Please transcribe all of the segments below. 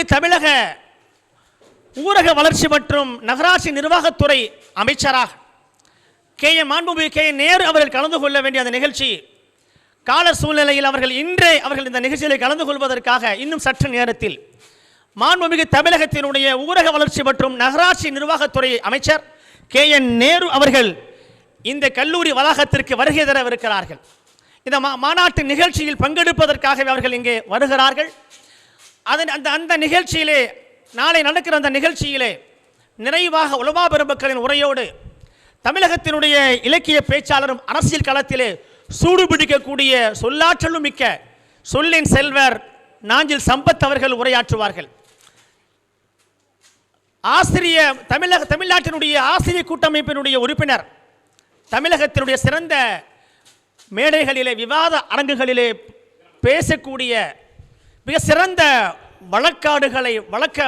மாண்புமிகு தமிழக ஊரக வளர்ச்சி மற்றும் நகராட்சி நிர்வாகத்துறை அமைச்சராக கே எம் மாண்புமிகு கே நேரு அவர்கள் கலந்து கொள்ள வேண்டிய அந்த நிகழ்ச்சி கால சூழ்நிலையில் அவர்கள் இன்றே அவர்கள் இந்த நிகழ்ச்சியில் கலந்து கொள்வதற்காக இன்னும் சற்று நேரத்தில் மாண்புமிகு தமிழகத்தினுடைய ஊரக வளர்ச்சி மற்றும் நகராட்சி நிர்வாகத்துறை அமைச்சர் கே என் நேரு அவர்கள் இந்த கல்லூரி வளாகத்திற்கு வருகை தரவிருக்கிறார்கள். இந்த மாநாட்டு நிகழ்ச்சியில் பங்கெடுப்பதற்காகவே அவர்கள் இங்கே வருகிறார்கள். அதன் அந்த அந்த நிகழ்ச்சியிலே நாளை நடக்கிற அந்த நிகழ்ச்சியிலே நிறைவாக உலமா பெருமக்களின் உரையோடு தமிழகத்தினுடைய இலக்கிய பேச்சாளரும் அரசியல் களத்திலே சூடுபிடிக்கக்கூடிய சொல்லாற்றலும் மிக்க சொல்லின் செல்வர் நாஞ்சில் சம்பத் அவர்கள் உரையாற்றுவார்கள். ஆசிரிய தமிழக தமிழ்நாட்டினுடைய ஆசிரிய கூட்டமைப்பினுடைய உறுப்பினர் தமிழகத்தினுடைய சிறந்த மேடைகளிலே விவாத அரங்குகளிலே பேசக்கூடிய மிக சிறந்த வழக்காடுகளை வழக்க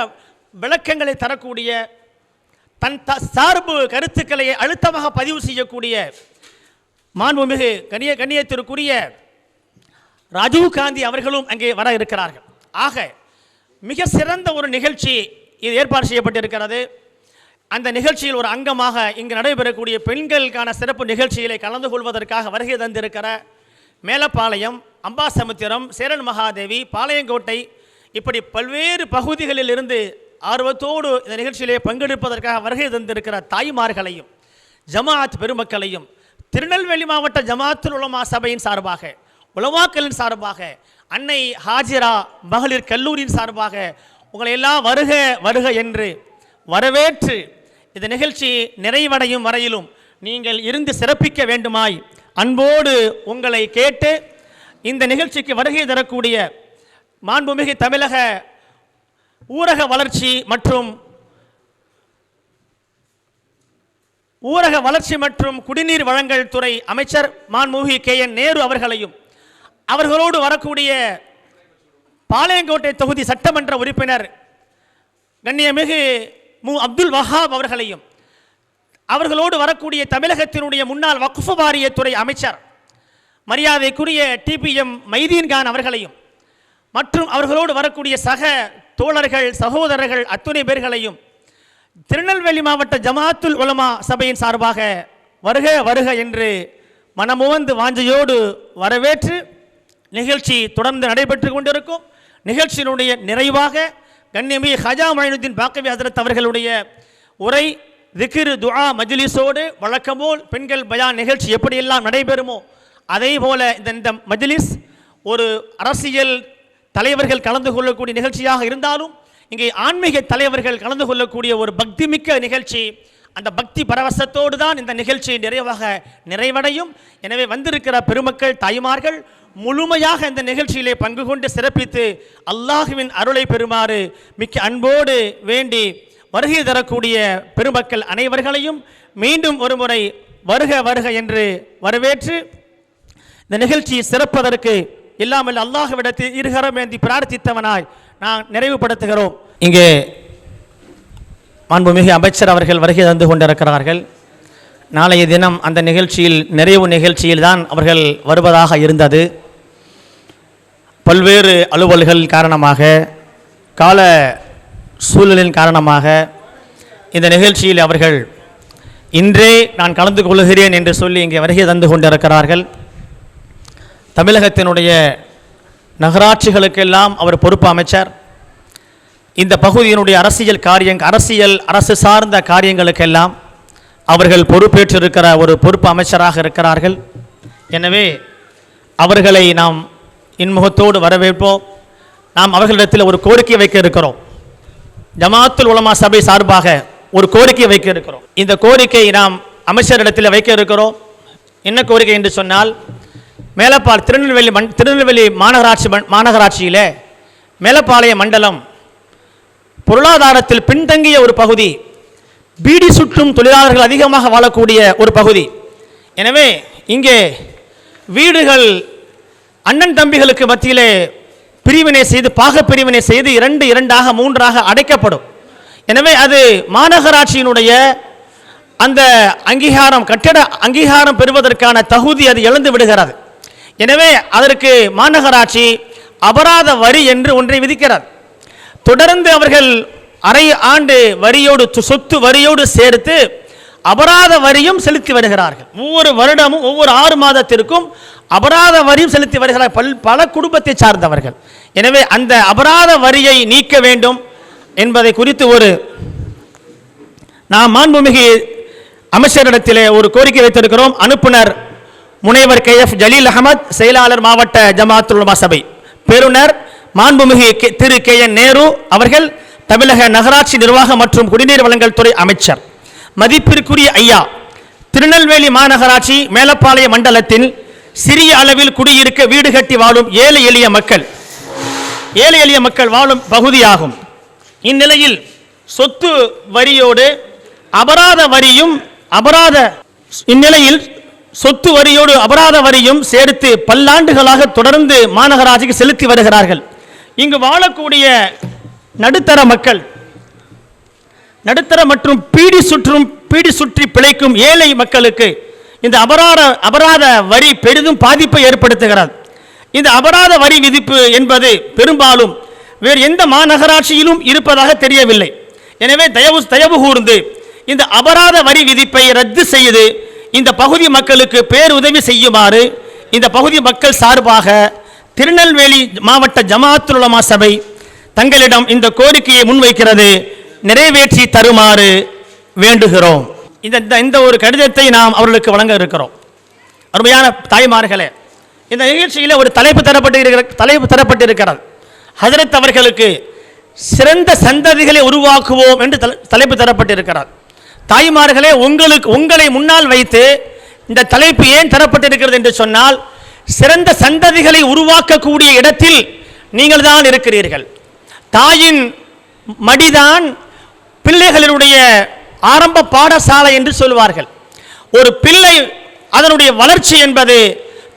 விளக்கங்களை தரக்கூடிய தன் த சார்பு கருத்துக்களை அழுத்தமாக பதிவு செய்யக்கூடிய மாண்புமிகு கணிய கண்ணியத்திற்குரிய ராஜீவ் காந்தி அவர்களும் அங்கே வர இருக்கிறார்கள். ஆக மிக சிறந்த ஒரு நிகழ்ச்சி இது ஏற்பாடு செய்யப்பட்டிருக்கிறது. அந்த நிகழ்ச்சியில் ஒரு அங்கமாக இங்கு நடைபெறக்கூடிய பெண்களுக்கான சிறப்பு நிகழ்ச்சிகளை கலந்து கொள்வதற்காக வருகை தந்திருக்கிற மேலப்பாளையம் அம்பாசமுத்திரம் சேரன் மகாதேவி பாளையங்கோட்டை இப்படி பல்வேறு பகுதிகளில் இருந்து ஆர்வத்தோடு இந்த நிகழ்ச்சியிலே பங்கெடுப்பதற்காக வருகை தந்திருக்கிற தாய்மார்களையும் ஜமாஅத் பெருமக்களையும் திருநெல்வேலி மாவட்ட ஜமாத்துல் உலமா சபையின் சார்பாக உலமாக்களின் சார்பாக அன்னை ஹாஜிரா மகளிர் கல்லூரியின் சார்பாக உங்களை எல்லாம் வருக வருக என்று வரவேற்று இந்த நிகழ்ச்சி நிறைவடையும் வரையிலும் நீங்கள் இருந்து சிறப்பிக்க வேண்டுமாய் அன்போடு உங்களை கேட்டு இந்த நிகழ்ச்சிக்கு வருகை தரக்கூடிய மாண்புமிகு தமிழக ஊரக வளர்ச்சி மற்றும் ஊரக வளர்ச்சி மற்றும் குடிநீர் வழங்கல் துறை அமைச்சர் மான்முகி கே என் நேரு அவர்களையும் அவர்களோடு வரக்கூடிய பாளையங்கோட்டை தொகுதி சட்டமன்ற உறுப்பினர் கண்ணியமிகு மு. அப்துல் வஹாப் அவர்களையும் அவர்களோடு வரக்கூடிய தமிழகத்தினுடைய முன்னாள் வக்ஃபு வாரியத்துறை அமைச்சர் மரியாதைக்குரிய டிபிஎம் மைதீன்கான் அவர்களையும் மற்றும் அவர்களோடு வரக்கூடிய சக தோழர்கள் சகோதரர்கள் அத்துணை பேர்களையும் திருநெல்வேலி மாவட்ட ஜமாத்துல் உலமா சபையின் சார்பாக வருக வருக என்று மனமுவந்து வாஞ்சையோடு வரவேற்று நிகழ்ச்சி தொடர்ந்து நடைபெற்று கொண்டிருக்கும். நிகழ்ச்சியினுடைய நிறைவாக கண்ணியமி ஹஜா மயினுদ্দিন பாக்கவி ஹசரத் அவர்களுடைய உரை திக்ரு துஆ மஜ்லிஸோடு வழக்கமோல் பெண்கள் பயான் நிகழ்ச்சி எப்படியெல்லாம் நடைபெறுமோ அதே போல இந்த இந்த மஜ்லிஸ் ஒரு அரசியல் தலைவர்கள் கலந்து கொள்ளக்கூடிய நிகழ்ச்சியாக இருந்தாலும் இங்கே ஆன்மீக தலைவர்கள் கலந்து கொள்ளக்கூடிய ஒரு பக்திமிக்க நிகழ்ச்சி அந்த பக்தி பரவசத்தோடு தான் இந்த நிகழ்ச்சி நிறைவாக நிறைவடையும். எனவே வந்திருக்கிற பெருமக்கள் தாய்மார்கள் முழுமையாக இந்த நிகழ்ச்சியிலே பங்கு கொண்டு சிறப்பித்து அல்லாஹுவின் அருளை பெறுமாறு மிக்க அன்போடு வேண்டி வருகை தரக்கூடிய பெருமக்கள் அனைவர்களையும் மீண்டும் ஒருமுறை வருக வருக என்று வரவேற்று இந்த நிகழ்ச்சியை சிறப்பதற்கு இல்லாமல் அல்லாஹ்விடத்தில் இருகரம் ஏந்தி பிரார்த்தித்தவனாய் நான் நிறைவுபடுத்துகிறோம். இங்கே மாண்புமிகு அமைச்சர் அவர்கள் வருகை தந்து கொண்டிருக்கிறார்கள். நாளைய தினம் அந்த நிகழ்ச்சியில் நிறைவு நிகழ்ச்சியில் தான் அவர்கள் வருவதாக இருந்தது. பல்வேறு அலுவல்கள் காரணமாக கால சூழலின் காரணமாக இந்த நிகழ்ச்சியில் அவர்கள் இன்றே நான் கலந்து கொள்கிறேன் என்று சொல்லி இங்கே வருகை தந்து கொண்டிருக்கிறார்கள். தமிழகத்தினுடைய நகராட்சிகளுக்கெல்லாம் அவர் பொறுப்பு அமைச்சர். இந்த பகுதியினுடைய அரசியல் காரியங் அரசியல் அரசு சார்ந்த காரியங்களுக்கெல்லாம் அவர்கள் பொறுப்பேற்றிருக்கிற ஒரு பொறுப்பு அமைச்சராக இருக்கிறார்கள். எனவே அவர்களை நாம் இன்முகத்தோடு வரவேற்போம். நாம் அவர்களிடத்தில் ஒரு கோரிக்கை வைக்க இருக்கிறோம். ஜமாத்துல் உலமா சபை சார்பாக ஒரு கோரிக்கை வைக்க இருக்கிறோம். இந்த கோரிக்கை நாம் அமைச்சரிடத்தில் வைக்க இருக்கிறோம். என்ன கோரிக்கை என்று சொன்னால் மேலப்பால் திருநெல்வேலி மண் திருநெல்வேலி மாநகராட்சி மண்- மேலப்பாளைய மண்டலம் பொருளாதாரத்தில் பின்தங்கிய ஒரு பகுதி பீடி சுற்றும் தொழிலாளர்கள் அதிகமாக வாழக்கூடிய ஒரு பகுதி. எனவே இங்கே வீடுகள் அண்ணன் தம்பிகளுக்கு மத்தியிலே பிரிவினை செய்து பாக பிரிவினை செய்து இரண்டு இரண்டாக மூன்றாக அடைக்கப்படும். எனவே அது மாநகராட்சியினுடைய அந்த அங்கீகாரம் கட்டிட அங்கீகாரம் பெறுவதற்கான தகுதி அது இழந்து விடுகிறது. எனவே அதற்கு மாநகராட்சி அபராத வரி என்று ஒன்றை விதிக்கிறார் தொடர்ந்து அவர்கள் அரை ஆண்டு வரியோடு சொத்து வரியோடு சேர்த்து அபராத வரியும் செலுத்தி வருகிறார்கள். ஒவ்வொரு வருடமும் ஒவ்வொரு ஆறு மாதத்திற்கும் அபராத வரியும் செலுத்தி வருகிறார் பல் பல குடும்பத்தை சார்ந்தவர்கள். எனவே அந்த அபராத வரியை நீக்க வேண்டும் என்பதை குறித்து ஒரு நாம் மாண்புமிகு அமைச்சரிடத்திலே ஒரு கோரிக்கை வைத்திருக்கிறோம். அனுப்புனர் முனைவர் கே எஃப் ஜலீல் அகமத் செயலாளர் மாவட்ட ஜமாத்துல் உலமா சபை. பெறுநர் மாண்புமிகு K- Thiru K N Nehru அவர்கள் தமிழக நகராட்சி நிர்வாகம் மற்றும் குடிநீர் வழங்கல் துறை அமைச்சர். மதிப்பிற்குரிய ஐயா திருநெல்வேலி மாநகராட்சி மேலப்பாளைய மண்டலத்தில் சிறிய அளவில் குடியிருக்க வீடு கட்டி வாழும் ஏழை எளிய மக்கள். ஏழை எளிய மக்கள் வாழும் பகுதியாகும். இந்நிலையில் சொத்து வரியோடு அபராத வரியும் அபராத இந்நிலையில் சொத்து வரியோடு அபராத வரியும் சேர்த்து பல்லாண்டுகளாக தொடர்ந்து மாநகராட்சிக்கு செலுத்தி வருகிறார்கள். இங்கு வாழக்கூடிய நடுத்தர மக்கள் நடுத்தர மற்றும் பீடி சுற்றும் பீடி சுற்றி பிழைக்கும் ஏழை மக்களுக்கு இந்த அபராத அபராத வரி பெரிதும் பாதிப்பை ஏற்படுத்துகிறது. இந்த அபராத வரி விதிப்பு என்பது பெரும்பாலும் வேறு எந்த மாநகராட்சியிலும் இருப்பதாக தெரியவில்லை. எனவே தயவு தயவு கூர்ந்து இந்த அபராத வரி விதிப்பை ரத்து செய்து இந்த பகுதி மக்களுக்கு பேருதவி செய்யுமாறு இந்த பகுதி மக்கள் சார்பாக திருநெல்வேலி மாவட்ட ஜமாத்துலமா சபை தங்களிடம் இந்த கோரிக்கையை முன்வைக்கிறது. நிறைவேற்றி தருமாறு வேண்டுகிறோம். இந்த இந்த- இந்த ஒரு கடிதத்தை நாம் அவர்களுக்கு வழங்க இருக்கிறோம். அருமையான தாய்மார்களே இந்த நிகழ்ச்சியில் ஒரு தலைப்பு தரப்பட்டு இருக்கிற தலைப்பு தரப்பட்டு இருக்கிறது ஹஜரத் அவர்களுக்கு சிறந்த சந்ததிகளை உருவாக்குவோம் என்று தலைப்பு தரப்பட்டிருக்கிறார். தாய்மார்களே உங்களுக்கு உங்களை முன்னால் வைத்து இந்த தலைப்பு ஏன் தரப்பட்டிருக்கிறது என்று சொன்னால் சிறந்த சந்ததிகளை உருவாக்கக்கூடிய இடத்தில் நீங்கள் தான் இருக்கிறீர்கள். தாயின் மடிதான் பிள்ளைகளினுடைய ஆரம்ப பாடசாலை என்று சொல்வார்கள். ஒரு பிள்ளை அதனுடைய வளர்ச்சி என்பது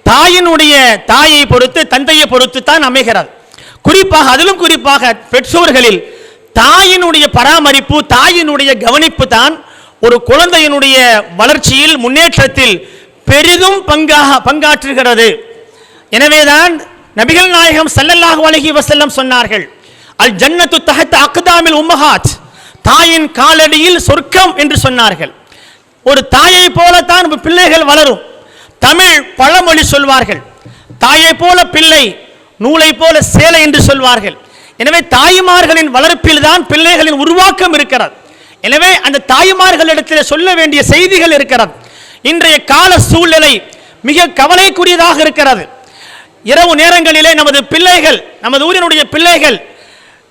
தாயினுடைய தாயை பொறுத்து தந்தையை பொறுத்து தான் அமைகிறது. குறிப்பாக அதிலும் குறிப்பாக பெற்றோர்களில் தாயினுடைய பராமரிப்பு தாயினுடைய கவனிப்பு தான் ஒரு குழந்தையினுடைய வளர்ச்சியில் முன்னேற்றத்தில் பெரிதும் பங்காக பங்காற்றுகிறது. எனவேதான் நபிகள் நாயகம் செல்லல்லாக அலைஹி வசல்லம் சொன்னார்கள் அல் ஜன்னத்து தஹத் அக்தாமில் உம்மஹாத். தாயின் காலடியில் சொர்க்கம் என்று சொன்னார்கள். ஒரு தாயை போலத்தான் பிள்ளைகள் வளரும். தமிழ் பழமொழி சொல்வார்கள். தாயை போல பிள்ளை நூலை போல சேலை என்று சொல்வார்கள். எனவே தாய்மார்களின் வளர்ப்பில் தான் பிள்ளைகளின் உருவாக்கம் இருக்கிறது. எனவே அந்த தாய்மார்களிடத்தில் சொல்ல வேண்டிய செய்திகள் இருக்கிறது. இன்றைய கால சூழ்நிலை மிக கவலைக்குரியதாக இருக்கிறது. இரவு நேரங்களிலே நமது பிள்ளைகள் நமது ஊரினுடைய பிள்ளைகள்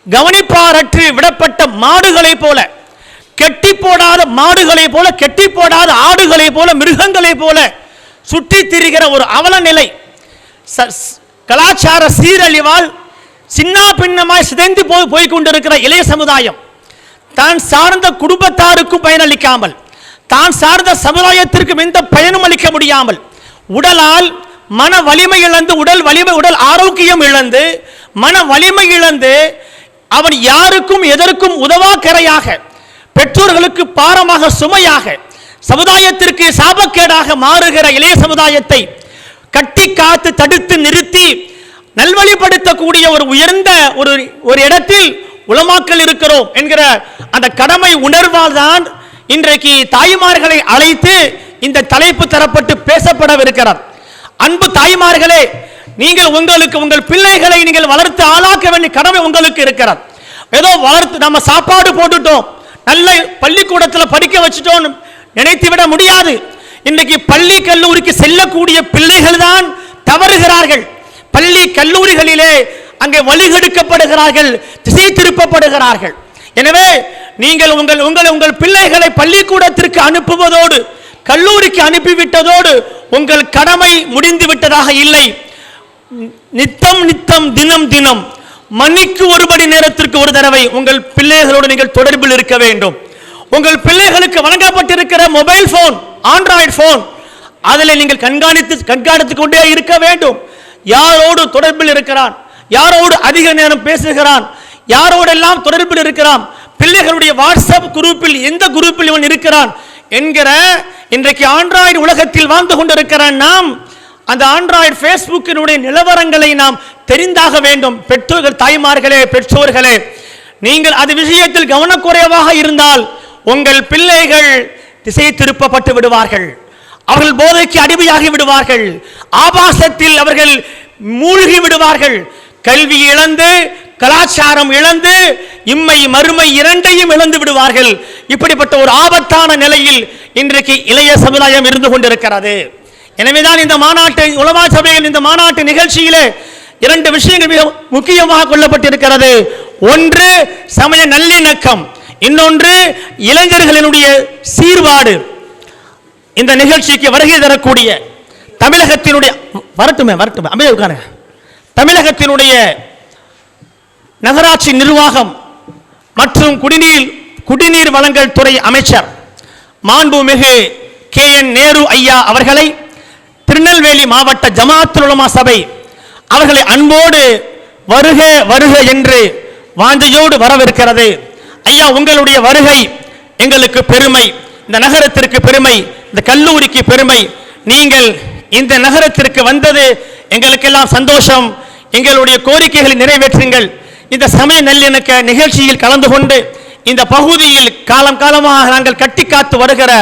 கவனிப்பாரற்று விடப்பட்ட மாடுகளைப் போல கெட்டி போடாத மாடுகளைப் போல கெட்டி போடாத ஆடுகளைப் போல மிருகங்களைப் போல சுற்றி திரிகிற ஒரு அவல நிலை ச- கலாச்சார சீரழிவால் சின்ன பின்னமாய் சிதைந்து போய் போய் கொண்டிருக்கிற இளைய சமுதாயம். தான் சார்ந்த குடும்பத்தாருக்கும் பயனளிக்காமல் தான் சார்ந்த சமுதாயத்திற்கும் எந்த பயனும் அளிக்க முடியாமல் உடலால் மன வலிமை இழந்து உடல் வலிமை உடல் ஆரோக்கியம் இழந்து மன வலிமை இழந்து அவன் யாருக்கும் எதற்கும் உதவாக்கரையாக பெற்றோர்களுக்கு பாரமாக சுமையாக சமுதாயத்திற்கு சாபக்கேடாக மாறுகிற இளைய சமுதாயத்தை கட்டி காத்து தடுத்து நிறுத்தி நல்வழிப்படுத்தக்கூடிய ஒரு உயர்ந்த ஒரு ஒரு இடத்தில் உலமாக்கல் இருக்கிறோம் என்கிற அந்த கடமை உணர்வால் தான் இன்றைக்கு தாய்மார்களை அழைத்து இந்த தலைப்பு தரப்பட்டு பேசப்படவிருக்கிறார். அன்பு தாய்மார்களே நீங்கள் உங்களுக்கு உங்கள் பிள்ளைகளை நீங்கள் வளர்த்து ஆளாக்க வேண்டிய கடமை உங்களுக்கு இருக்கிறார். ஏதோ வளர்த்து நம்ம சாப்பாடு போட்டுட்டோம் நல்ல பள்ளிக்கூடத்தில் படிக்க வச்சுட்டோம் நினைத்து விட முடியாது. இன்னைக்கு பள்ளி கல்லூரிக்கு செல்லக்கூடிய பிள்ளைகள் தான் தவறுகிறார்கள். பள்ளி கல்லூரிகளிலே அங்கே வழிகெடுக்கப்படுகிறார்கள் திசை திருப்பப்படுகிறார்கள் எனவே நீங்கள் உங்கள் உங்கள் உங்கள் பிள்ளைகளை பள்ளிக்கூடத்திற்கு அனுப்புவதோடு கல்லூரிக்கு அனுப்பிவிட்டதோடு உங்கள் கடமை முடிந்து விட்டதாக இல்லை. நித்தம் நித்தம் தினம் தினம். மணிக்கு ஒரு மணி நேரத்திற்கு ஒரு தடவை உங்கள் பிள்ளைகளோடு நீங்கள் தொடர்பில் இருக்க வேண்டும். உங்கள் பிள்ளைகளுக்கு வழங்கப்பட்டிருக்கிற மொபைல் போன் ஆண்ட்ராய்டு போன் அதில் நீங்கள் கண்காணித்து கண்காணித்துக் கொண்டே இருக்க வேண்டும். யாரோடு தொடர்பில் இருக்கிறான்? யாரோடு அதிக நேரம் பேசுகிறான்? யாரோடெல்லாம் தொடர்பில் இருக்கிறான்? பிள்ளைகளுடைய வாட்ஸ்அப் குரூப்பில் எந்த குரூப்பில் இவன் இருக்கிறான்? என்கிற இன்றைக்கு ஆண்ட்ராய்டு உலகத்தில் வாழ்ந்து கொண்டிருக்கிற நாம். அந்த ஆண்ட்ராய்டு ஃபேஸ்புக்கினுடைய நிலவரங்களை நாம் தெரிந்தாக வேண்டும். பெற்றோர்கள் தாய்மார்களே பெற்றோர்களே நீங்கள் அது விஷயத்தில் கவனக்குறைவாக இருந்தால் உங்கள் பிள்ளைகள் திசை திருப்பப்பட்டு விடுவார்கள். அவர்கள் போதைக்கு அடிமையாகி விடுவார்கள். ஆபாசத்தில் அவர்கள் மூழ்கி விடுவார்கள். கல்வி இழந்து கலாச்சாரம் இழந்து இம்மை மறுமை இரண்டையும் இழந்து விடுவார்கள். இப்படிப்பட்ட ஒரு ஆபத்தான நிலையில் இன்றைக்கு இளைய சமுதாயம் இருந்து கொண்டிருக்கிறது. எனவேதான் இந்த மாநாட்டு உலமா சபையில் இந்த மாநாட்டு நிகழ்ச்சியிலே இரண்டு விஷயங்கள் மிக முக்கியமாக கொள்ளப்பட்டிருக்கிறது. ஒன்று சமய நல்லிணக்கம். இன்னொன்று இளைஞர்களினுடைய சீர்பாடு. இந்த நிகழ்ச்சிக்கு வருகை தரக்கூடிய தமிழகத்தினுடைய வரட்டுமே வரட்டுமே அமைதி உட்காருங்க. தமிழகத்தினுடைய நகராட்சி நிர்வாகம் மற்றும் குடிநீர் குடிநீர் வழங்கல் துறை அமைச்சர் மாண்புமிகு கே என் நேரு ஐயா அவர்களை திருநெல்வேலி மாவட்ட ஜமாத் உலமா சபை அவர்களை அன்போடு வருக வருக என்று வாஞ்சையோடு வரவிருக்கிறது ஐயா உங்களுடைய வருகை எங்களுக்கு பெருமை. இந்த நகரத்திற்கு பெருமை. இந்த கல்லூரிக்கு பெருமை. நீங்கள் இந்த நகரத்திற்கு வந்தது எங்களுக்கெல்லாம் சந்தோஷம். எங்களுடைய கோரிக்கைகளை நிறைவேற்றுங்கள். இந்த சமய நல்லிணக்க நிகழ்ச்சியில் கலந்து கொண்டு இந்த பகுதியில் காலம் காலமாக நாங்கள் கட்டி காத்து வருகிற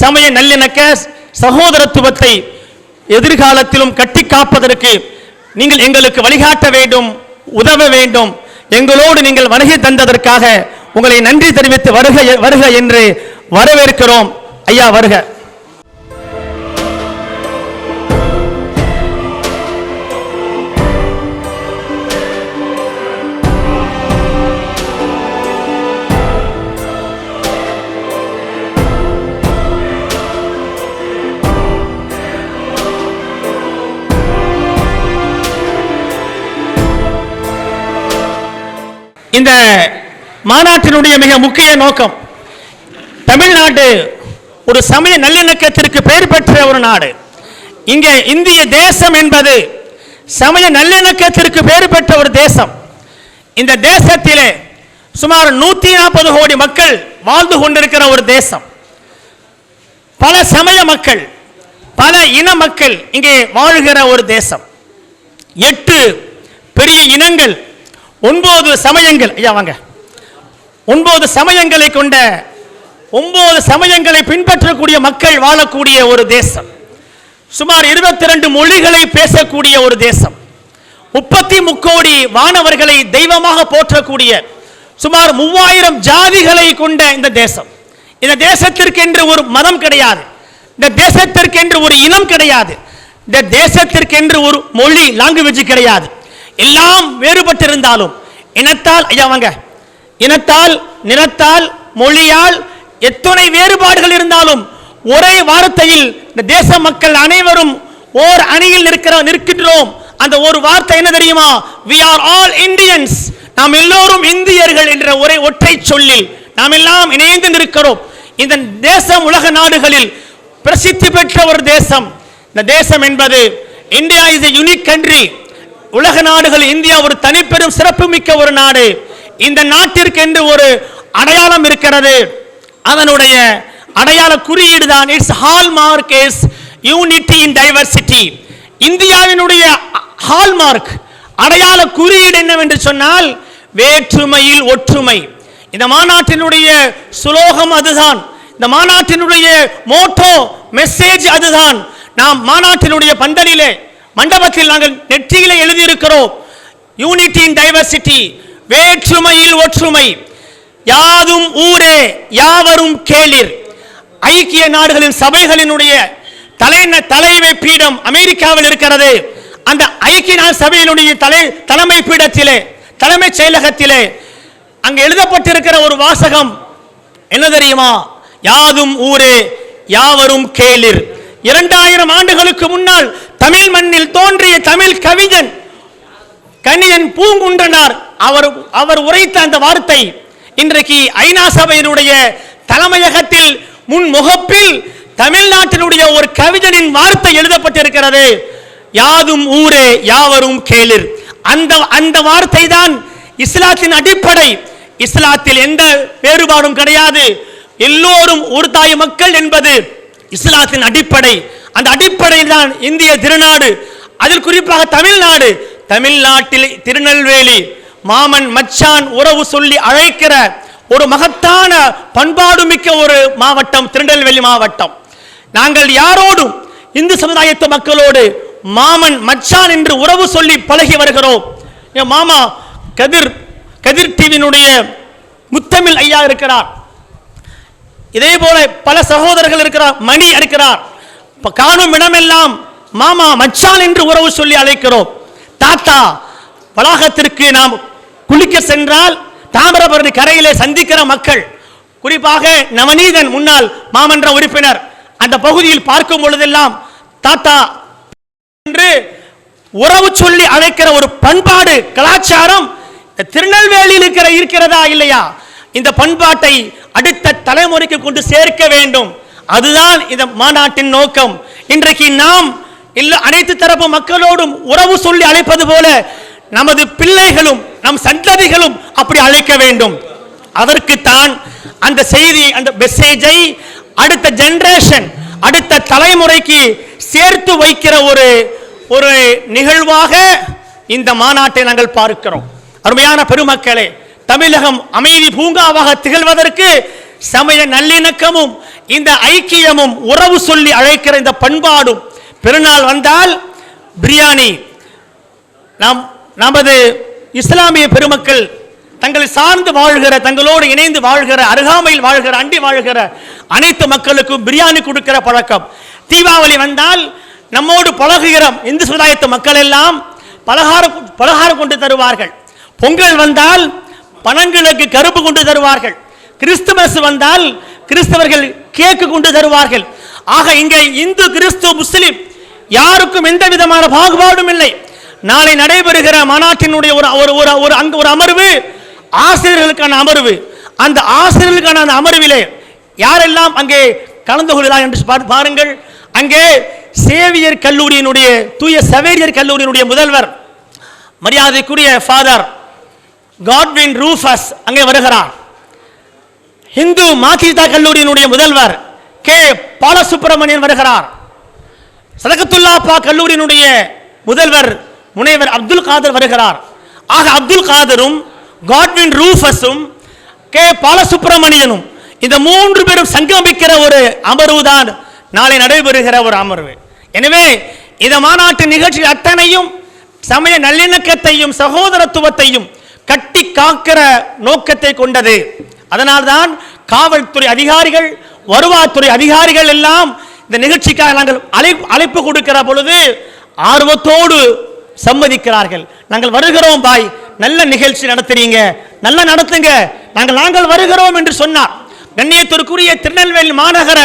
சமய நல்லிணக்க சகோதரத்துவத்தை எதிர்காலத்திலும் கட்டி காப்பதற்கு நீங்கள் எங்களுக்கு வழிகாட்ட வேண்டும் உதவ வேண்டும். எங்களோடு நீங்கள் வருகை தந்ததற்காக உங்களை நன்றி தெரிவித்து வருக வருக என்று வரவேற்கிறோம். ஐயா வருக. இந்த மாநாட்டினுடைய மிக முக்கிய நோக்கம் தமிழ்நாடு ஒரு சமய நல்லிணக்கத்திற்கு பெயர் பெற்ற ஒரு நாடு. இங்கே இந்திய தேசம் என்பது சமய நல்லிணக்கத்திற்கு பெயர் பெற்ற ஒரு தேசம். இந்த தேசத்திலே சுமார் நூத்தி நாற்பது கோடி மக்கள் வாழ்ந்து கொண்டிருக்கிற ஒரு தேசம். பல சமய மக்கள் பல இன மக்கள் இங்கே வாழ்கிற ஒரு தேசம். எட்டு பெரிய இனங்கள் ஒன்பது சமயங்கள் ஐயா வாங்க. ஒன்பது சமயங்களை கொண்ட ஒன்பது சமயங்களை பின்பற்றக்கூடிய மக்கள் வாழக்கூடிய ஒரு தேசம். சுமார் இருபத்தி ரெண்டு மொழிகளை பேசக்கூடிய ஒரு தேசம். முப்பத்தி முக்கோடி வானவர்களை தெய்வமாக போற்றக்கூடிய சுமார் மூவாயிரம் ஜாதிகளை கொண்ட இந்த தேசம். இந்த தேசத்திற்கென்று ஒரு மதம் கிடையாது. இந்த தேசத்திற்கென்று ஒரு இனம் கிடையாது. இந்த தேசத்திற்கென்று ஒரு மொழி லாங்குவேஜ் கிடையாது. எல்லாம் வேறுபட்டிருந்தாலும் இனத்தால் ஐயா வாங்க இனத்தால் நிறத்தால் மொழியால் எத்தனை வேறுபாடுகள் இருந்தாலும் ஒரே வார்த்தையில் இந்த தேச மக்கள் அனைவரும் ஓர் அணியில் நிற்கிற நிற்கின்றோம். அந்த ஒரு வார்த்தை என்ன தெரியுமா? வி ஆர் ஆல் இந்தியன்ஸ் நாம் எல்லோரும் இந்தியர்கள் என்ற ஒரே ஒற்றை சொல்லில் நாம் எல்லாம் இணைந்து நிற்கிறோம். இந்த தேசம் உலக நாடுகளில் பிரசித்தி பெற்ற ஒரு தேசம். இந்த தேசம் என்பது India is a unique country உலக நாடுகள் இந்தியா ஒரு தனிப்பெரும் சிறப்புமிக்க ஒரு நாடு. இந்த நாட்டிற்கு என்று ஒரு அடையாளம் இருக்கிறது. அதனுடைய அடையாள குறியீடு தான் it's hallmark is unity in diversity இந்தியாவினுடைய ஹால்மார்க் அடையாள குறியீடு என்னவென்று சொன்னால் வேற்றுமையில் ஒற்றுமை. இந்த மாநாட்டினுடைய சுலோகம் அதுதான். இந்த மாநாட்டினுடைய மோட்டோ மெசேஜ் அதுதான். நாம் மாநாட்டினுடைய பந்தலிலே மண்டபத்தில் நாங்கள் நெற்றியில எழுதியிருக்கிறோம். யூனிட்டி இன் டைவர்சிட்டி வேற்றுமையில் ஒற்றுமை. யாதும் ஊரே யாவரும் கேளிர். ஐக்கிய நாடுகளின் சபைகளினுடைய தலை தலைமை பீடம் அமெரிக்காவில் இருக்கிறது. அந்த ஐக்கிய நாடு சபையினுடைய தலை தலைமை பீடத்திலே தலைமைச் செயலகத்திலே அங்கு எழுதப்பட்டிருக்கிற ஒரு வாசகம் என்ன தெரியுமா? யாதும் ஊரே யாவரும் கேளிர். இரண்டாயிரம் ஆண்டுகளுக்கு முன்னால் தமிழ் மண்ணில் தோன்றிய தமிழ் கவிஞன் கணியன் பூங்குன்றனார். அவர் அவர் உரைத்த அந்த வார்த்தை இன்றைக்கு ஐநா சபையினுடைய தலைமையகத்தில் முன் முகப்பில் தமிழ்நாட்டினுடைய ஒரு கவிஞனின் வார்த்தை எழுதப்பட்டிருக்கிறது. யாதும் ஊரே யாவரும் கேளிர். அந்த அந்த வார்த்தை தான் இஸ்லாத்தின் அடிப்படை. இஸ்லாத்தில் எந்த வேறுபாடும் கிடையாது. எல்லோரும் ஒரு தாய் மக்கள் என்பது இஸ்லாத்தின் அடிப்படை. அந்த அடிப்படையில் தான் இந்திய திருநாடு. அதில் குறிப்பாக தமிழ்நாடு. தமிழ்நாட்டில் திருநெல்வேலி மாமன் மச்சான் உறவு சொல்லி அழைக்கிற ஒரு மகத்தான பண்பாடு மிக்க ஒரு மாவட்டம் திருநெல்வேலி மாவட்டம். நாங்கள் யாரோடும் இந்து சமுதாயத்து மக்களோடு மாமன் மச்சான் என்று உறவு சொல்லி பழகி வருகிறோம். என் மாமா கதிர் கதிர் டிவியினுடைய முத்தமிழ் ஐயா இருக்கிறார். இதே போல பல சகோதரர்கள் இருக்கிறார் மணி இருக்கிறார். காணும் இடமெல்லாம் மாமா மச்சான் என்று உறவு சொல்லி அழைக்கிறோம். தாத்தா வளாகத்திற்கு நாம் குளிக்க சென்றால் தாமிரபரணி கரையிலே சந்திக்கிற மக்கள் குறிப்பாக நவநீதன் முன்னாள் மாமன்ற உறுப்பினர் அந்த பகுதியில் பார்க்கும் பொழுதெல்லாம் தாத்தா என்று உறவு சொல்லி அழைக்கிற ஒரு பண்பாடு கலாச்சாரம் திருநெல்வேலியில் இருக்கிற இருக்கிறதா இல்லையா? இந்த பண்பாட்டை அடுத்த தலைமுறைக்கு கொண்டு சேர்க்க வேண்டும். அதுதான் இந்த மாநாட்டின் நோக்கம். இன்றைக்கு நாம் இல்ல அனைத்து தரப்பு மக்களோடும் உறவு சொல்லி அழைப்பது போல நமது பிள்ளைகளும் நம் சந்ததிகளும் அப்படி அழைக்க வேண்டும். அதற்குத்தான் அந்த செய்தி அந்த மெசேஜை அடுத்த ஜெனரேஷன் அடுத்த தலைமுறைக்கு சேர்த்து வைக்கிற ஒரு ஒரு நிகழ்வாக இந்த மாநாட்டை நாங்கள் பார்க்கிறோம். அருமையான பெருமக்களே தமிழகம் அமைதி பூங்காவாக திகழ்வதற்கு சமய நல்லிணக்கமும் இந்த ஐக்கியமும் உறவு சொல்லி அழைக்கிற இந்த பண்பாடும் பெருநாள் வந்தால் பிரியாணி. நாம் நமது இஸ்லாமிய பெருமக்கள் தங்களை சார்ந்து வாழ்கிற தங்களோடு இணைந்து வாழ்கிற அருகாமையில் வாழ்கிற அண்டி வாழ்கிற அனைத்து மக்களுக்கும் பிரியாணி கொடுக்கிற பழக்கம். தீபாவளி வந்தால் நம்மோடு பழகுகிற இந்து சமுதாயத்து மக்கள் எல்லாம் பலகாரம் பலகாரம் கொண்டு தருவார்கள். பொங்கல் வந்தால் பணங்களுக்கு கருப்பு கொண்டு தருவார்கள். கிறிஸ்துமஸ் வந்தால் கிறிஸ்தவர்கள் கேக்கு கொண்டு தருவார்கள். ஆக இங்கே இந்து கிறிஸ்து முஸ்லிம் யாருக்கும் எந்த விதமான பாகுபாடும் இல்லை. நாளை நடைபெறுகிற மாநாட்டினுடைய ஒரு ஒரு ஒரு ஒரு அங்கு ஒரு அமர்வு ஆசிரியர்களுக்கான அமர்வு. அந்த ஆசிரியர்களுக்கான அந்த அமர்விலே யாரெல்லாம் அங்கே கலந்து கொள்கிறார் என்று பார்த்து பாருங்கள். அங்கே சேவியர் கல்லூரியினுடைய தூய சவேரியர் கல்லூரியினுடைய முதல்வர் மரியாதைக்குரிய ஃபாதர் காட்வின் ரூஃபஸ் அங்கே வருகிறார். இந்து மாத்திதா கல்லூரியினுடைய முதல்வர் கே. பாலசுப்பிரமணியன் வருகிறார். சதகத்துல்லாப்பா கல்லூரியினுடைய முதல்வர் முனைவர் அப்துல் காதர் வருகிறார். ஆக அப்துல் காதரும் காட்வின் ரூஃபஸும் கே. பாலசுப்பிரமணியனும் இந்த மூன்று பேரும் சங்கமிக்கிற ஒரு அமர்வு தான் நாளை நடைபெறுகிற ஒரு அமர்வு. எனவே இந்த மாநாட்டு நிகழ்ச்சி அத்தனையும் சமய நல்லிணக்கத்தையும் சகோதரத்துவத்தையும் கட்டி காக்கிற நோக்கத்தை கொண்டது. அதனால்தான் காவல்துறை அதிகாரிகள் வருவாய்த்துறை அதிகாரிகள் எல்லாம் இந்த நிகழ்ச்சிக்காக நாங்கள் அழைப்பு அழைப்பு கொடுக்கிற பொழுது ஆர்வத்தோடு சம்மதிக்கிறார்கள். நாங்கள் வருகிறோம் பாய் நல்ல நிகழ்ச்சி நடத்துறீங்க நல்லா நடத்துங்க நாங்கள் நாங்கள் வருகிறோம் என்று சொன்னார். கண்ணியத்திற்குரிய திருநெல்வேலி மாநகர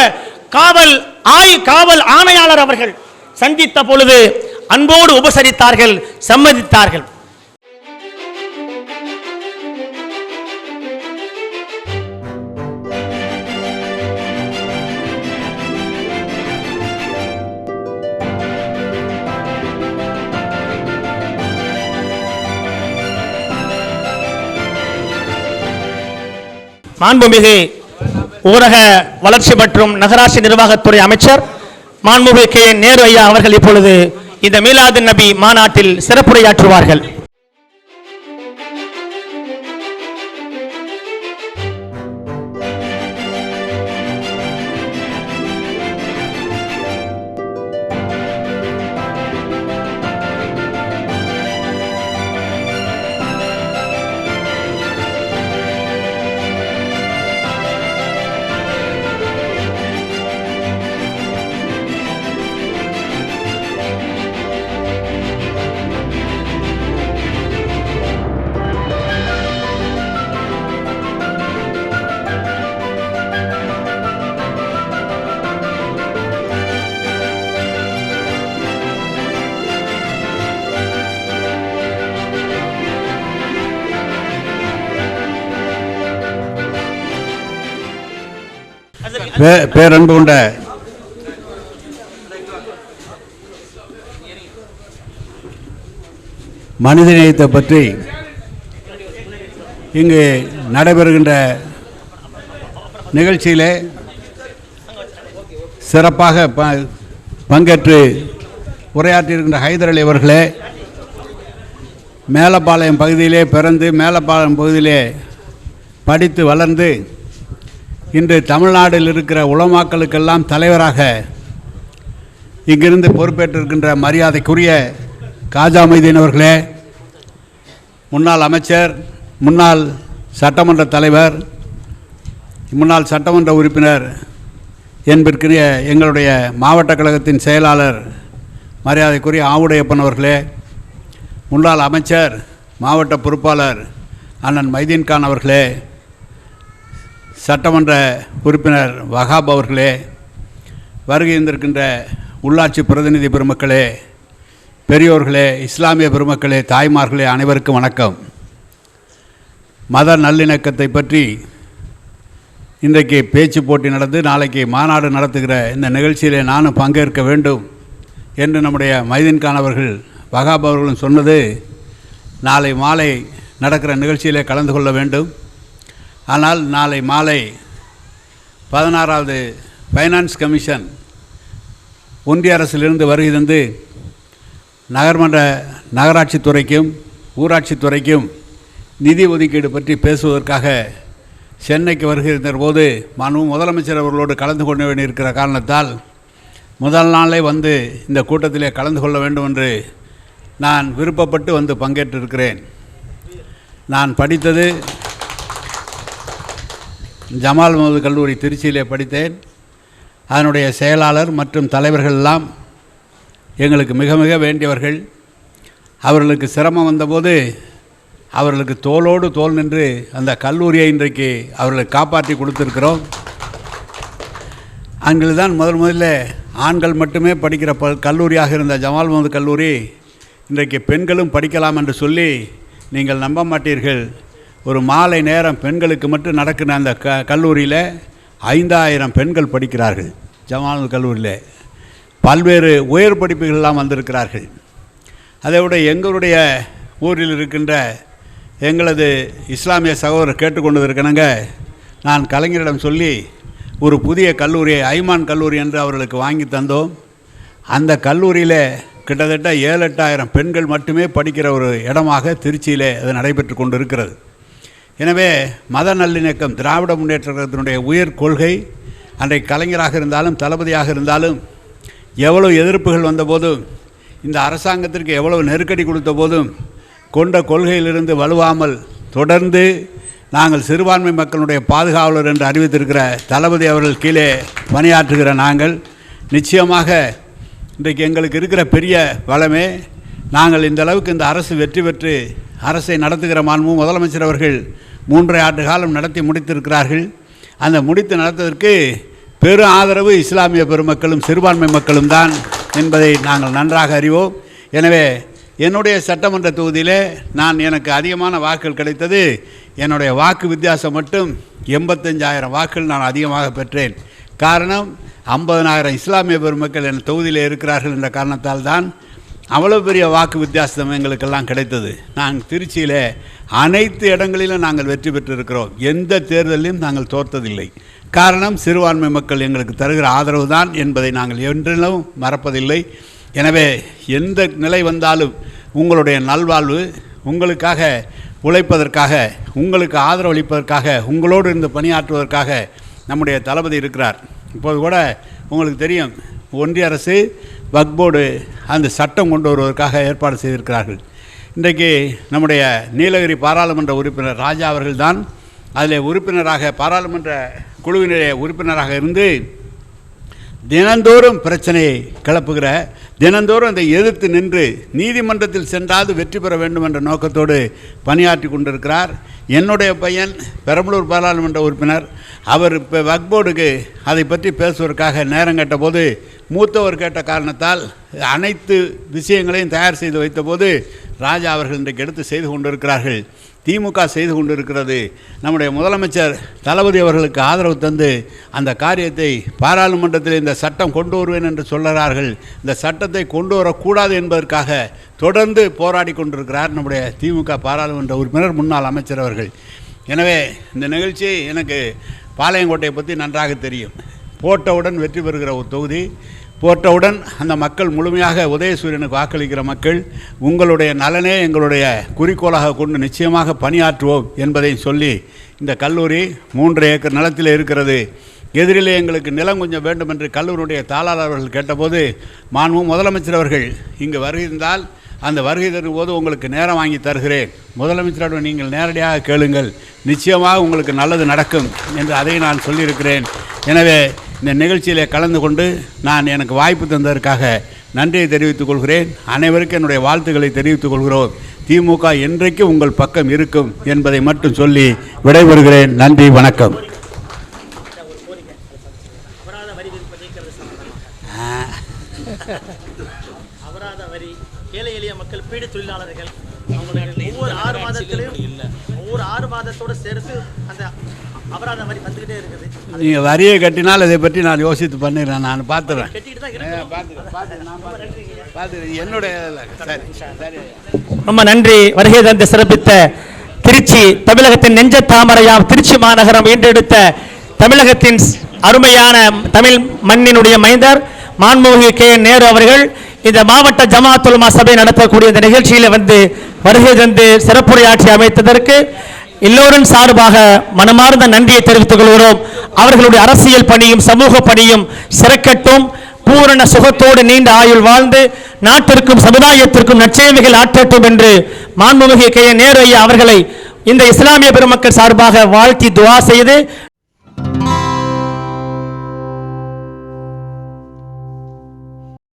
காவல் ஆய் காவல் ஆணையாளர் அவர்கள் சந்தித்த பொழுது அன்போடு உபசரித்தார்கள் சம்மதித்தார்கள். மாண்புமிகு ஊரக வளர்ச்சி மற்றும் நகராட்சி நிர்வாகத்துறை அமைச்சர் மாண்புமிகு கே. நேரு ஐயா அவர்கள் இப்பொழுது இந்த மீலாது நபி மாநாட்டில் சிறப்புரையாற்றுவார்கள். பேரன்பு கொண்ட மனிதநேயத்தை பற்றி இங்கு நடைபெறுகின்ற நிகழ்ச்சியிலே சிறப்பாக ப பங்கேற்று உரையாற்றியிருக்கின்ற ஹைதர் அலி அவர்களே மேலப்பாளையம் பகுதியிலே பிறந்து மேலப்பாளையம் பகுதியிலே படித்து வளர்ந்து இன்று தமிழ்நாட்டில் இருக்கிற உலமாக்களுக்கெல்லாம் தலைவராக இங்கிருந்து பொறுப்பேற்றிருக்கின்ற மரியாதைக்குரிய காஜா மைதீன் அவர்களே முன்னாள் அமைச்சர் முன்னாள் சட்டமன்ற தலைவர் முன்னாள் சட்டமன்ற உறுப்பினர் என்பதற்குரிய எங்களுடைய மாவட்ட கழகத்தின் செயலாளர் மரியாதைக்குரிய ஆவுடையப்பன் அவர்களே முன்னாள் அமைச்சர் மாவட்ட பொறுப்பாளர் அண்ணன் மைதீன்கான் அவர்களே சட்டமன்ற உறுப்பினர் வகாப் அவர்களே வருகை இருந்திருக்கின்ற உள்ளாட்சி பிரதிநிதி பெருமக்களே பெரியோர்களே இஸ்லாமிய பெருமக்களே தாய்மார்களே அனைவருக்கும் வணக்கம். மத நல்லிணக்கத்தை பற்றி இன்றைக்கு பேச்சு போட்டி நடந்து நாளைக்கு மாநாடு நடத்துகிற இந்த நிகழ்ச்சியிலே நானும் பங்கேற்க வேண்டும் என்று நம்முடைய மைதீன் அவர்கள் வகாப் அவர்களும் சொன்னது நாளை மாலை நடக்கிற நிகழ்ச்சியிலே கலந்து கொள்ள வேண்டும். ஆனால் நாளை மாலை பதினாறாவது ஃபைனான்ஸ் கமிஷன் ஒன்றிய அரசிலிருந்து வருகை தந்து நகர்மன்ற நகராட்சித்துறைக்கும் துறைக்கும் நிதி ஒதுக்கீடு பற்றி பேசுவதற்காக சென்னைக்கு வருகிற போது மனு முதலமைச்சர் அவர்களோடு கலந்து கொள்ள வேண்டியிருக்கிற காரணத்தால் முதல் நாளே வந்து இந்த கூட்டத்திலே கலந்து கொள்ள வேண்டும் என்று நான் விருப்பப்பட்டு வந்து பங்கேற்றிருக்கிறேன். நான் படித்தது ஜமால் முகமது கல்லூரி திருச்சியிலே படித்தேன். அதனுடைய செயலாளர் மற்றும் தலைவர்கள் எல்லாம் எங்களுக்கு மிக மிக வேண்டியவர்கள். அவர்களுக்கு சிரமம் வந்தபோது அவர்களுக்கு தோளோடு தோல் நின்று அந்த கல்லூரியை இன்றைக்கு அவர்களுக்கு காப்பாற்றி கொடுத்துருக்கிறோம். அங்கே தான் முதல் முதல்ல ஆண்கள் மட்டுமே படிக்கிற ப கல்லூரியாக இருந்த ஜமால் முகமது கல்லூரி இன்றைக்கு பெண்களும் படிக்கலாம் என்று சொல்லி நீங்கள் நம்ப மாட்டீர்கள். ஒரு மாலை நேரம் பெண்களுக்கு மட்டும் நடக்கிற அந்த க கல்லூரியில் ஐந்தாயிரம் பெண்கள் படிக்கிறார்கள் ஜமால் கல்லூரியில். பல்வேறு உயர் படிப்புகள்லாம் வந்திருக்கிறார்கள். அதை விட எங்களுடைய ஊரில் இருக்கின்ற எங்களது இஸ்லாமிய சகோதரர் கேட்டுக்கொண்டு இருக்கணுங்க நான் கலைஞரிடம் சொல்லி ஒரு புதிய கல்லூரியை ஐமான் கல்லூரி என்று அவர்களுக்கு வாங்கி தந்தோம். அந்த கல்லூரியில் கிட்டத்தட்ட ஏழு எட்டாயிரம் பெண்கள் மட்டுமே படிக்கிற ஒரு இடமாக திருச்சியில் அது நடைபெற்று கொண்டு இருக்கிறது எனவே மத நல்லிணக்கம் திராவிட முன்னேற்றத்தினுடைய உயர் கொள்கை அன்றைக்கு கலைஞராக இருந்தாலும் தளபதியாக இருந்தாலும் எவ்வளவு எதிர்ப்புகள் வந்தபோதும் இந்த அரசாங்கத்திற்கு எவ்வளவு நெருக்கடி கொடுத்த போதும் கொண்ட கொள்கையிலிருந்து வலுவாமல் தொடர்ந்து நாங்கள் சிறுபான்மை மக்களுடைய பாதுகாவலர் என்று அறிவித்திருக்கிற தளபதி அவர்கள் கீழே பணியாற்றுகிற நாங்கள் நிச்சயமாக இன்றைக்கு எங்களுக்கு இருக்கிற பெரிய வளமே நாங்கள் இந்த அளவுக்கு இந்த அரசு வெற்றி பெற்று அரசை நடத்துகிற மாண்பு முதலமைச்சர் அவர்கள் மூன்றரை ஆண்டு காலம் நடத்தி முடித்திருக்கிறார்கள். அந்த முடித்து நடத்துவதற்கு பெரு ஆதரவு இஸ்லாமிய பெருமக்களும் சிறுபான்மை மக்களும் தான் என்பதை நாங்கள் நன்றாக அறிவோம். எனவே என்னுடைய சட்டமன்ற தொகுதியிலே நான் எனக்கு அதிகமான வாக்குகள் கிடைத்தது என்னுடைய வாக்கு வித்தியாசம் மட்டும் எண்பத்தஞ்சாயிரம் வாக்குகள் நான் அதிகமாக பெற்றேன். காரணம் ஐம்பதனாயிரம் இஸ்லாமிய பெருமக்கள் என் தொகுதியில் இருக்கிறார்கள் என்ற காரணத்தால் தான் அவ்வளோ பெரிய வாக்கு வித்தியாசம் எங்களுக்கெல்லாம் கிடைத்தது. நான் திருச்சியில் அனைத்து இடங்களிலும் நாங்கள் வெற்றி பெற்றிருக்கிறோம். எந்த தேர்தலிலும் நாங்கள் தோற்றதில்லை காரணம் சிறுபான்மை மக்கள் எங்களுக்கு தருகிற ஆதரவு தான் என்பதை நாங்கள் என்றிலும் மறப்பதில்லை. எனவே எந்த நிலை வந்தாலும் உங்களுடைய நல்வாழ்வு உங்களுக்காக உழைப்பதற்காக உங்களுக்கு ஆதரவு அளிப்பதற்காக உங்களோடு இருந்து பணியாற்றுவதற்காக நம்முடைய தளபதி இருக்கிறார். இப்போது கூட உங்களுக்கு தெரியும் ஒன்றிய அரசு வக்போர்டு அந்த சட்டம் கொண்டு வருவதற்காக ஏற்பாடு செய்திருக்கிறார்கள். இன்றைக்கு நம்முடைய நீலகிரி பாராளுமன்ற உறுப்பினர் ராஜா அவர்கள்தான் அதில் உறுப்பினராக பாராளுமன்ற குழுவினுடைய உறுப்பினராக இருந்து தினந்தோறும் பிரச்சனையை கிளப்புகிற தினந்தோறும் அதை எதிர்த்து நின்று நீதிமன்றத்தில் சென்றாவது வெற்றி பெற வேண்டும் என்ற நோக்கத்தோடு பணியாற்றி கொண்டிருக்கிறார். என்னுடைய பையன் பெரம்பலூர் பாராளுமன்ற உறுப்பினர். அவர் இப்போ வக்போர்டுக்கு அதை பற்றி பேசுவதற்காக நேரம் கேட்டபோது மூத்தவர் கேட்ட காரணத்தால் அனைத்து விஷயங்களையும் தயார் செய்து வைத்தபோது ராஜா அவர்கள் இன்றைக்கு எடுத்து செய்து கொண்டிருக்கிறார்கள். திமுக செய்து கொண்டிருக்கிறது. நம்முடைய முதலமைச்சர் தளபதி அவர்களுக்கு ஆதரவு தந்து அந்த காரியத்தை பாராளுமன்றத்தில் இந்த சட்டம் கொண்டு வருவேன் என்று சொல்கிறார்கள் இந்த சட்டத்தை கொண்டு வரக்கூடாது என்பதற்காக தொடர்ந்து போராடி கொண்டிருக்கிறார் நம்முடைய திமுக பாராளுமன்ற உறுப்பினர் முன்னாள் அமைச்சர் அவர்கள். எனவே இந்த நிகழ்ச்சி எனக்கு பாளையங்கோட்டையை பற்றி நன்றாக தெரியும். போட்டவுடன் வெற்றி பெறுகிற ஒரு தொகுதி. போட்டவுடன் அந்த மக்கள் முழுமையாக உதயசூரியனுக்கு வாக்களிக்கிற மக்கள் உங்களுடைய நலனே எங்களுடைய குறிக்கோளாக கொண்டு நிச்சயமாக பணியாற்றுவோம் என்பதை சொல்லி இந்த கல்லூரி மூன்று ஏக்கர் நிலத்தில் இருக்கிறது. எதிரிலே எங்களுக்கு நிலம் கொஞ்சம் வேண்டும் என்று கல்லூரியுடைய தாளாளர்கள் கேட்டபோது மாண்பும் முதலமைச்சர் அவர்கள் இங்கு வருகின்றால் அந்த வருகை தரும்போது உங்களுக்கு நேரம் வாங்கி தருகிறேன். முதலமைச்சரோடு நீங்கள் நேரடியாக கேளுங்கள். நிச்சயமாக உங்களுக்கு நல்லது நடக்கும் என்று அதை நான் சொல்லியிருக்கிறேன். எனவே இந்த நிகழ்ச்சியிலே கலந்து கொண்டு நான் எனக்கு வாய்ப்பு தந்ததற்காக நன்றியை தெரிவித்துக் கொள்கிறேன். அனைவருக்கும் என்னுடைய வாழ்த்துக்களை தெரிவித்துக் கொள்கிறோம். திமுக என்றைக்கு உங்கள் பக்கம் இருக்கும் என்பதை மட்டும் சொல்லி விடைபெறுகிறேன். நன்றி வணக்கம். அபராத வரி ஏழை எளிய மக்கள் பீடு தொழிலாளர்கள். மாதத்தோட சேர்த்து அந்த அபராத வரி வந்துகிட்டே இருக்குது. நீங்கள் வரியை கட்டினால் இதை பற்றி நான் யோசித்து பண்ணிடுறேன் நான் பார்த்துறேன். கட்டிட்டு தான் இருக்கு பார்த்துக்கிறேன் என்னுடைய இதுல. சரி சரி. ரொம்ப நன்றி. வருகை தந்து சிறப்பித்த திருச்சி தமிழகத்தின் நெஞ்ச தாமரையாம் திருச்சி மாநகரம் ஈன்றெடுத்த தமிழகத்தின் அருமையான தமிழ் மண்ணினுடைய மைந்தர் மாண்புமிகு கே என் நேரு அவர்கள் இந்த மாவட்ட ஜமாத்துல் உலமா சபை நடத்தக்கூடிய இந்த நிகழ்ச்சியில வந்து வருகை தந்து சிறப்புரையாற்றி அமைத்ததற்கு எல்லோரும் சார்பாக மனமார்ந்த நன்றியை தெரிவித்துக் கொள்கிறோம். அவர்களுடைய அரசியல் பணியும் சமூக பணியும் சிறக்கட்டும். பூரண சுகத்தோடு நீண்ட ஆயுள் வாழ்ந்து நாட்டிற்கும் சமுதாயத்திற்கும் நற்சேவைகள் ஆற்றட்டும் என்று மாண்புமிகு கே நேரு ஐயா அவர்களை இந்த இஸ்லாமிய பெருமக்கள் சார்பாக வாழ்த்தி துவா செய்து